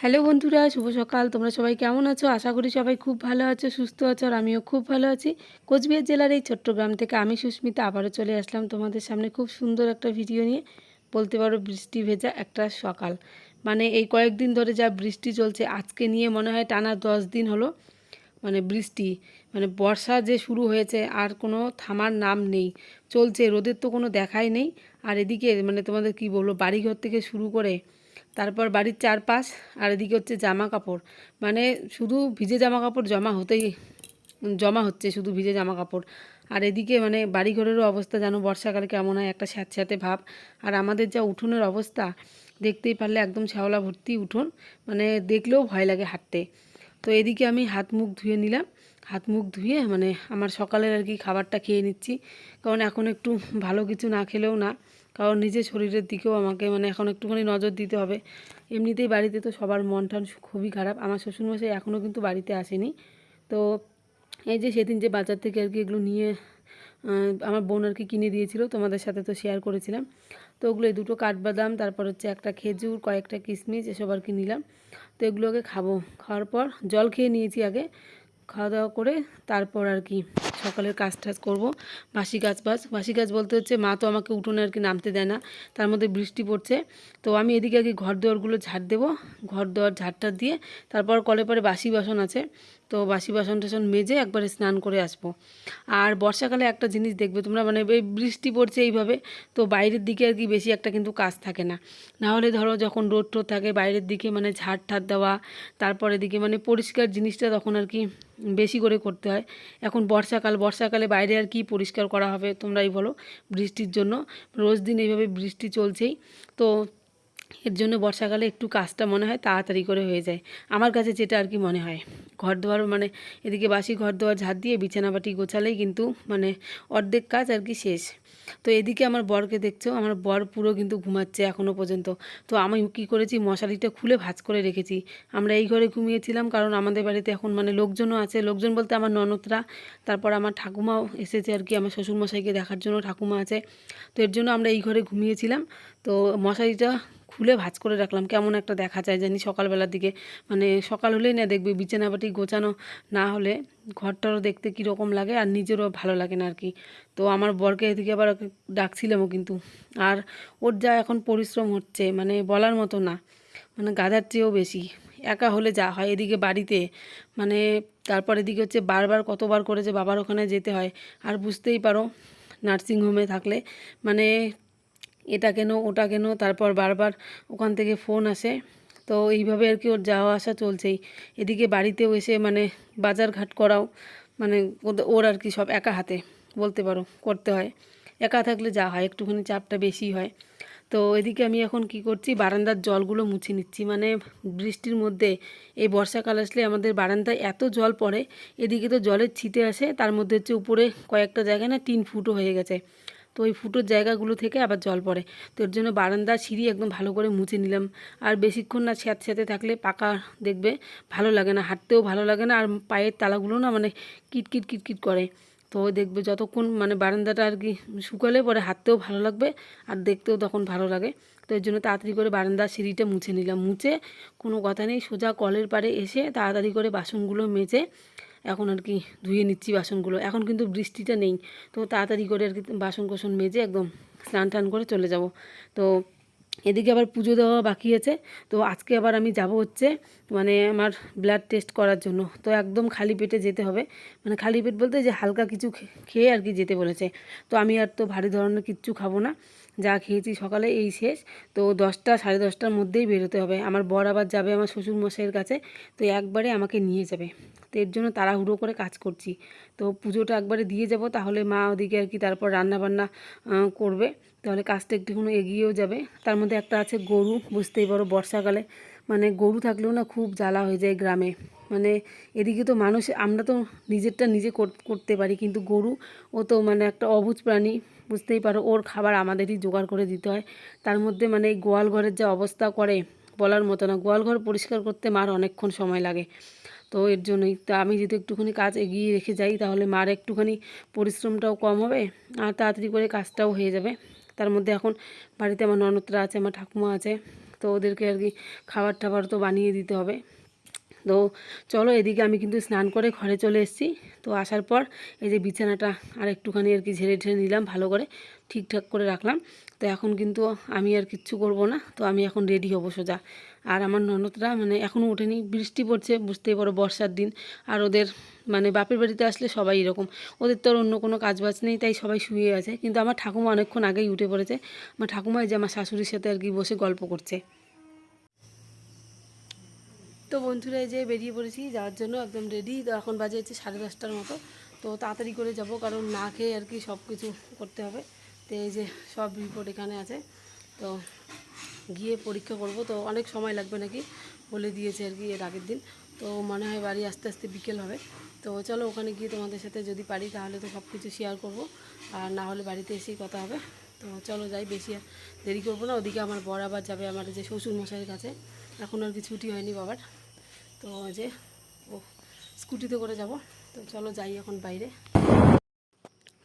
Hello বন্ধুরা, শুভ সকাল। তোমরা সবাই কেমন আছো? আশা করি সবাই খুব ভালো আছো, সুস্থ আছো, আর আমিও খুব ভালো আছি। কোচবিহার জেলার এই ছোট্ট গ্রাম থেকে আমি সুস্মিতা আবারও চলে আসলাম তোমাদের সামনে খুব সুন্দর একটা ভিডিও নিয়ে। বলতে পারো বৃষ্টি ভেজা একটা সকাল। মানে এই কয়েকদিন ধরে যা বৃষ্টি চলছে, আজকে নিয়ে মনে হয় টানা দশ দিন হলো মানে বৃষ্টি। মানে বর্ষা যে শুরু হয়েছে, আর কোনো থামার নাম নেই। চলছে, রোদের তো কোনো দেখাই নেই। আর এদিকে মানে তোমাদের কি বলব, বাড়িঘর থেকে শুরু করে তারপর বাড়ির চারপাশ আর এদিকে হচ্ছে জামা কাপড়। মানে শুধু ভিজে জামা কাপড় জমা হতেই, জমা হচ্ছে শুধু ভিজে জামা কাপড়। আর এদিকে মানে বাড়িঘরেরও অবস্থা যেন বর্ষাকালে কেমন হয়, একটা স্যাঁতস্যাঁতে ভাব। আর আমাদের যা উঠোনের অবস্থা, দেখতেই পারলে একদম শ্যাওলা ভর্তি উঠোন। মানে দেখলেও ভয় লাগে হাঁটতে। তো এদিকে আমি হাত মুখ ধুয়ে নিলাম। হাত মুখ ধুয়ে মানে আমার সকালের আর কি খাবারটা খেয়ে নিচ্ছি। কারণ এখন একটু ভালো কিছু না খেলেও না। কারণ নিজের শরীরের দিকেও আমাকে মানে এখন একটুখানি নজর দিতে হবে। এমনিতেই বাড়িতে তো সবার মন টন খুবই খারাপ। আমার শ্বশুরমশাই এখনও কিন্তু বাড়িতে আসেনি। তো এই যে সেদিন যে বাজার থেকে আর কি এগুলো নিয়ে আমার বোন আর কি কিনে দিয়েছিল, তোমাদের সাথে তো শেয়ার করেছিলাম। তো ওগুলো এই দুটো কাঠবাদাম, তারপর হচ্ছে একটা খেজুর, কয়েকটা কিশমিশ, এসব আর কি নিলাম। তো এগুলোকে খাব। খাওয়ার পর জল খেয়ে নিয়েছি আগে। খাওয়া দাওয়া করে তারপর আর কি সকালের কাজ টাজ করব। বাসি গাছ বাস। বাসি গাছ বলতে হচ্ছে মা তো আমাকে উঠোনে আর কি নামতে দেয় না। তার মধ্যে বৃষ্টি পড়ছে। তো আমি এদিকে আর কি ঘর দুয়ারগুলো ঝাড় দেবো। ঘর দুয়ার ঝাড়টা দিয়ে তারপর কলে পরে বাসি বাসন আছে। তো বাসি বাসন টাসন মেজে একবারে স্নান করে আসব। আর বর্ষাকালে একটা জিনিস দেখবে, তোমরা মানে এই বৃষ্টি পড়ছে এইভাবে, তো বাইরের দিকে আর কি বেশি একটা কিন্তু কাজ থাকে না। না হলে ধরো যখন রোদ টোদ থাকে, বাইরের দিকে মানে ঝাড় ঠাড় দেওয়া, তারপর দিকে মানে পরিষ্কার জিনিসটা তখন আর কি বেশি করে করতে হয়। এখন বর্ষাকাল, বর্ষাকালে বাইরে আর কি পরিষ্কার করা হবে তোমরাই বলো বৃষ্টির জন্য। রোজ দিন এইভাবে বৃষ্টি চলছেই। তো এর জন্য বর্ষাকালে একটু কাজটা মনে হয় তাড়াতাড়ি করে হয়ে যায়। আমার কাছে যেটা আর কি মনে হয় ঘর দোয়ার মানে এদিকে বাসি ঘর দোয়ার ঝাড় দিয়ে বিছানাবাটি গোছালেই কিন্তু মানে অর্ধেক কাজ আর কি শেষ। তো এদিকে আমার বরকে দেখছ, আমার বর পুরো কিন্তু ঘুমাচ্ছে এখনও পর্যন্ত। তো আমি কী করেছি, মশারিটা খুলে ভাঁজ করে রেখেছি। আমরা এই ঘরে ঘুমিয়েছিলাম কারণ আমাদের বাড়িতে এখন মানে লোকজনও আছে। লোকজন বলতে আমার ননদরা, তারপর আমার ঠাকুমাও এসেছে আর কি, আমার শ্বশুরমশাইকে দেখার জন্য ঠাকুমা আছে। তো এর জন্য আমরা এই ঘরে ঘুমিয়েছিলাম। তো মশারিটা খুলে ভাঁজ করে রাখলাম। কেমন একটা দেখা যায় জানি সকালবেলার দিকে। মানে সকাল হলেই না দেখবে বিছানাবাটি গোছানো, না হলে ঘরটারও দেখতে কীরকম লাগে আর নিজেরও ভালো লাগে না আর কি তো আমার বরকে এদিকে আবার ডাকছিলামও কিন্তু। আর ওর যা এখন পরিশ্রম হচ্ছে মানে বলার মতো না। মানে গাধার চেয়েও বেশি। একা হলে যা হয়, এদিকে বাড়িতে। মানে তারপর এদিকে হচ্ছে বারবার কতবার করে যে বাবার ওখানে যেতে হয়। আর বুঝতেই পারো, নার্সিংহোমে থাকলে। মানে এটা কেন, ওটা কেন, তারপর বারবার ওখান থেকে ফোন আসে। তো এইভাবে আর কি ওর যাওয়া আসা চলছেই। এদিকে বাড়িতেও এসে মানে বাজার ঘাট করাও মানে ওর আর কি সব একা হাতে বলতে পারো, করতে হয়। একা থাকলে যা হয়, একটুখানি চাপটা বেশি হয়। তো এদিকে আমি এখন কি করছি, বারান্দার জলগুলো মুছে নিচ্ছি। মানে বৃষ্টির মধ্যে এই বর্ষাকাল আসলে আমাদের বারান্দায় এত জল পড়ে, এদিকে তো জলের ছিটে আসে, তার মধ্যে হচ্ছে উপরে কয়েকটা জায়গায় না তিন ফুটও হয়ে গেছে। তো ওই ফুটোর জায়গাগুলো থেকে আবার জল পড়ে। তো এর জন্য বারান্দার সিঁড়ি একদম ভালো করে মুছে নিলাম। আর বেশিক্ষণ না স্যাঁত স্যাঁতে থাকলে পাকা দেখবে, ভালো লাগে না। হাঁটতেও ভালো লাগে না। আর পায়ের তালাগুলো না মানে কিটকিট কিটকিট করে। তো দেখবে যতক্ষণ মানে বারান্দাটা আর কি শুকালে পরে হাঁটতেও ভালো লাগবে আর দেখতেও তখন ভালো লাগে। তো এর জন্য তাড়াতাড়ি করে বারান্দার সিঁড়িটা মুছে নিলাম। মুছে কোনো কথা নেই। সোজা কলের পাড়ে এসে তাড়াতাড়ি করে বাসনগুলো মেজে এখন আর কি ধুয়ে নিচ্ছি বাসনগুলো। এখন কিন্তু বৃষ্টিটা নেই। তো তাড়াতাড়ি করে আর কি বাসন কোসন মেজে একদম স্নান টান করে চলে যাব। তো এদিকে আবার পুজো দেওয়া বাকি আছে। তো আজকে আবার আমি যাব হচ্ছে মানে আমার ব্লাড টেস্ট করার জন্য। তো একদম খালি পেটে যেতে হবে। মানে খালি পেট বলতে যে হালকা কিছু খেয়ে আর কি যেতে বলেছে। তো আমি আর তো ভারী ধরনের কিচ্ছু খাব না। যা খেয়েছি সকালে এই শেষ। তো দশটা সাড়ে দশটার মধ্যেই বেরোতে হবে। আমার বর আবার যাবে আমার শ্বশুর মশাইয়ের কাছে। তো একবারে আমাকে নিয়ে যাবে। তো এর জন্য তাড়াহুড়ো করে কাজ করছি। তো পুজোটা একবারে দিয়ে যাব তাহলে মা ওদিকে আর কি তারপর রান্নাবান্না আহ, করবে। তাহলে কাজটা একটুখানি এগিয়েও যাবে। তার মধ্যে একটা আছে গরু বুঝতেই পারো বর্ষাকালে। মানে গরু থাকলেও না খুব জ্বালা হয়ে যায় গ্রামে। মানে এদিকে তো মানুষ, আমরা তো নিজেরটা নিজে করতে পারি, কিন্তু গরু, ও তো মানে একটা অবুজ প্রাণী, বুঝতেই পারো, ওর খাবার আমাদেরই জোগাড় করে দিতে হয়। তার মধ্যে মানে এই গোয়াল ঘরের যা অবস্থা করে, বলার মতো না, গোয়াল ঘর পরিষ্কার করতে মার অনেকক্ষণ সময় লাগে। তো এর জন্যই, তো আমি যদি একটুখানি কাজ এগিয়ে রেখে যাই, তাহলে মার একটুখানি পরিশ্রমটাও কম হবে, আর তাড়াতাড়ি করে কাজটাও হয়ে যাবে। তার মধ্যে এখন বাড়িতে আমার ননদরা আছে, আমার ঠাকুমা আছে, তো ওদেরকে আর কি খাবার টাবার তো বানিয়ে দিতে হবে। তো চলো এদিকে আমি কিন্তু স্নান করে ঘরে চলে এসেছি। তো আসার পর এই যে বিছানাটা আর একটুখানি আর কি ঝেড়ে ঝেড়ে নিলাম, ভালো করে ঠিকঠাক করে রাখলাম। তো এখন কিন্তু আমি আর কিচ্ছু করব না, তো আমি এখন রেডি হব সোজা। আর আমার ননদরা মানে এখনও ওঠেনি, বৃষ্টি পড়ছে, বুঝতেই পারো বর্ষার দিন। আর ওদের মানে বাপের বাড়িতে আসলে সবাই এরকম। ওদের তো আর অন্য কোনো কাজ বাজ নেই, তাই সবাই শুয়ে আছে। কিন্তু আমার ঠাকুমা অনেকক্ষণ আগেই উঠে পড়েছে। আমার ঠাকুমা যে আমার শাশুড়ির সাথে আর কি বসে গল্প করছে। তো বন্ধুরা, এই যে বেরিয়ে পড়েছি, যাওয়ার জন্য একদম রেডি তো এখন বাজে হচ্ছে সাড়ে দশটার মতো। তো তাড়াতাড়ি করে যাব, কারণ না খেয়ে আর কি সব কিছু করতে হবে। তো এই যে সব রিপোর্ট এখানে আছে। তো গিয়ে পরীক্ষা করব। তো অনেক সময় লাগবে নাকি বলে দিয়েছে আর কি এর আগের দিন। তো মনে হয় বাড়ি আস্তে আস্তে বিকেল হবে। তো চলো ওখানে গিয়ে তোমাদের সাথে যদি পারি তাহলে তো সব কিছু শেয়ার করব। আর না হলে বাড়িতে এসেই কথা হবে। তো চলো যাই, বেশি আর দেরি করব না। ওদিকে আমার বর আবার যাবে, আমার যে শ্বশুর মশাইয়ের কাছে। এখন আর কি ছুটি হয়নি বাবার। তো যে, ও, স্কুটিতে করে যাব। তো চলো যাই এখন বাইরে।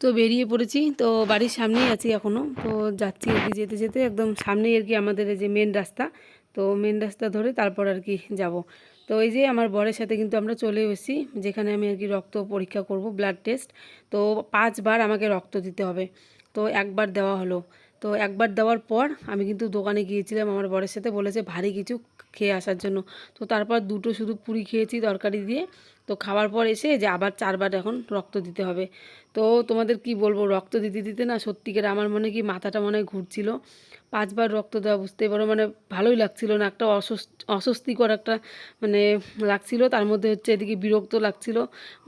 তো বেরিয়ে পড়েছি। তো বাড়ির সামনেই আছি এখনও তো যাচ্ছি আর কি যেতে যেতে। একদম সামনেই আর কি আমাদের এই যে মেন রাস্তা। তো মেন রাস্তা ধরে তারপর আর কি যাব। তো এই যে আমার বরের সাথে কিন্তু আমরা চলে এসেছি, যেখানে আমি আর কি রক্ত পরীক্ষা করব ব্লাড টেস্ট তো পাঁচবার আমাকে রক্ত দিতে হবে। তো একবার দেওয়া হলো। তো একবার দেওয়ার পর আমি কিন্তু দোকানে গিয়েছিলাম, আমার বরের সাথে বলেছে ভারী কিছু খেয়ে আসার জন্য। তো তারপর দুটো শুধু পুরি খেয়েছি তরকারি দিয়ে। তো খাওয়ার পর এসে যে আবার চারবার এখন রক্ত দিতে হবে। তো তোমাদের কি বলব, রক্ত দিতে দিতে না সত্যিকার আমার মনে কি মাথাটা মনে হয় ঘুরছিল। পাঁচবার রক্ত দেওয়া বুঝতে পারো মানে ভালোই লাগছিল না, একটা অস্বস্তি, অস্বস্তিকর একটা মানে লাগছিল। তার মধ্যে হচ্ছে এদিকে বিরক্ত লাগছিল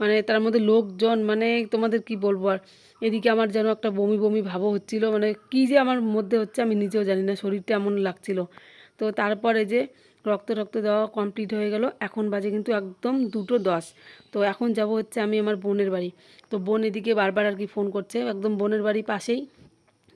মানে তার মধ্যে লোকজন মানে তোমাদের কি বলব আর, এদিকে আমার যেন একটা বমি বমি ভাবও হচ্ছিল। মানে কী যে আমার মধ্যে হচ্ছে আমি নিজেও জানি না, শরীরটা এমন লাগছিল। তো তারপরে যে রক্ত রক্ত দেওয়া কমপ্লিট হয়ে গেল। এখন বাজে কিন্তু একদম দুটো দশ। তো এখন যাব হচ্ছে আমি আমার বোনের বাড়ি। তো বোন এদিকে বারবার আর কি ফোন করছে। একদম বোনের বাড়ি পাশেই।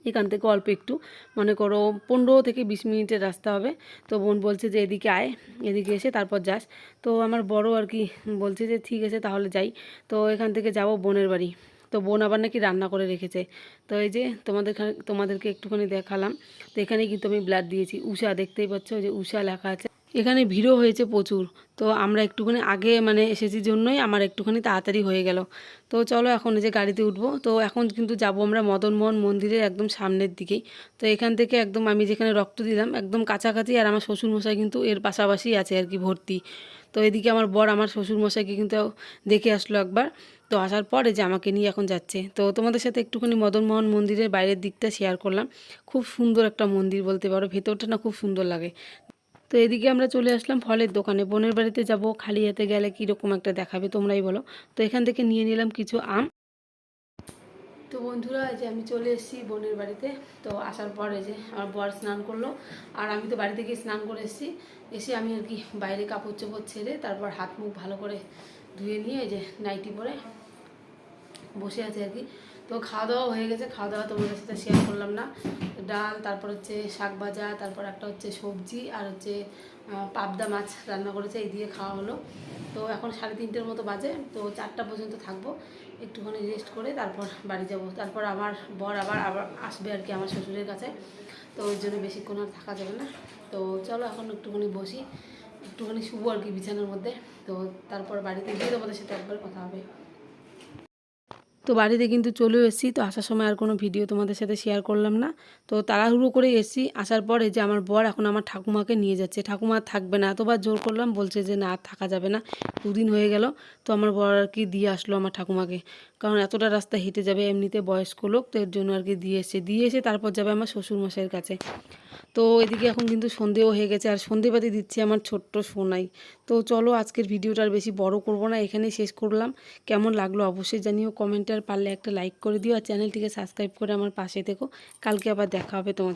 এখান থেকে অল্প একটু। মনে করো পনেরো থেকে বিশ মিনিটের রাস্তা হবে। তো বোন বলছে যে, এদিকে আয়। এদিকে এসে তারপর যাস। তো আমার বড় আর কি বলছে যে, ঠিক আছে, তাহলে যাই। তো এখান থেকে যাব বোনের বাড়ি। তো বোন আবার নাকি রান্না করে রেখেছে। তো এই যে তোমাদের তোমাদেরকে একটুখানি দেখালাম। তো এখানে কিন্তু আমি ব্লাড দিয়েছি। উষা দেখতেই পাচ্ছ যে, উষা লেখা আছে। এখানে ভিড়ও হয়েছে প্রচুর। তো আমরা একটুখানি আগে মানে এসেছি জন্যই আমার একটুখানি তাড়াতাড়ি হয়ে গেল। তো চলো এখন যে গাড়িতে উঠবো। তো এখন কিন্তু যাব আমরা মদনমোহন মন্দিরের একদম সামনের দিকেই। তো এখান থেকে একদম আমি যেখানে রক্ত দিলাম একদম কাছাকাছি আর আমার শ্বশুরমশাই কিন্তু এর পাশাপাশি আছে আর কি ভর্তি। তো এদিকে আমার বর আমার শ্বশুরমশাইকে কিন্তু দেখে আসলো একবার। তো আসার পরে যে আমাকে নিয়ে এখন যাচ্ছে। তো তোমাদের সাথে একটুখানি মদনমোহন মন্দিরের বাইরের দিকটা শেয়ার করলাম। খুব সুন্দর একটা মন্দির বলতে পারো। ভেতরটা না খুব সুন্দর লাগে। তো এদিকে আমরা চলে আসলাম ফলের দোকানে। বোনের বাড়িতে যাব, খালি হাতে গেলে কীরকম একটা দেখাবে তোমরাই বলো। তো এখান থেকে নিয়ে নিলাম কিছু আম। তো বন্ধুরা যে আমি চলে এসেছি বোনের বাড়িতে। তো আসার পরে যে আমার বর স্নান করল। আর আমি তো বাড়ি থেকে স্নান করে এসেছি। এসে আমি আর কি বাইরে কাপড় চোপড় ছেড়ে তারপর হাত মুখ ভালো করে ধুয়ে নিয়ে যে নাইটি পরে বসে আছে আর কি। তো খাওয়া দাওয়া হয়ে গেছে খাওয়া দাওয়া তোমাদের সাথে শেয়ার করলাম না। ডাল, তারপর হচ্ছে শাক ভাজা, তারপর একটা হচ্ছে সবজি, আর হচ্ছে পাবদা মাছ রান্না করেছে, এই দিয়ে খাওয়া হলো। তো এখন সাড়ে তিনটের মতো বাজে, তো চারটা পর্যন্ত থাকব। একটুখানি রেস্ট করে তারপর বাড়ি যাব। তারপর আমার বর আবার আবার আসবে আর কি আমার শ্বশুরের কাছে। তো ওই জন্য বেশিক্ষণ আর থাকা যাবে না। তো চলো এখন একটুখানি বসি। একটুখানি শুভ আর কি বিছানার মধ্যে। তো তারপর বাড়িতে গিয়ে তোমাদের সাথে একবার কথা হবে। তো বাড়িতে কিন্তু চলেও এসেছি। তো আসার সময় আর কোনো ভিডিও তোমাদের সাথে শেয়ার করলাম না। তো তাড়াহুড়ো করে এসেছি। আসার পরে যে আমার বর এখন আমার ঠাকুমাকে নিয়ে যাচ্ছে। ঠাকুমা থাকবে না। এতবার জোর করলাম, বলছে যে না থাকা যাবে না। দুদিন হয়ে গেল। তো আমার বর আর কি দিয়ে আসলো আমার ঠাকুমাকে। কারণ এতটা রাস্তা হেঁটে যাবে এমনিতে বয়স্ক লোক, তো এর জন্য আর কি দিয়ে এসে দিয়ে এসে তারপর যাবে আমার শ্বশুরমশাইয়ের কাছে। তো এদিকে এখন কিন্তু সন্ধেও হয়ে গেছে। আর সন্ধেবাতি দিচ্ছি আমার ছোট্ট সোনাই। তো চলো আজকের ভিডিওটা আর বেশি বড় করব না, এখানেই শেষ করলাম। কেমন লাগল অবশ্যই জানিও কমেন্টে, আর পারলে একটা লাইক করে দিও, আর চ্যানেলটিকে সাবস্ক্রাইব করে আমার পাশে থেকো। কালকে আবার দেখা হবে তোমাদের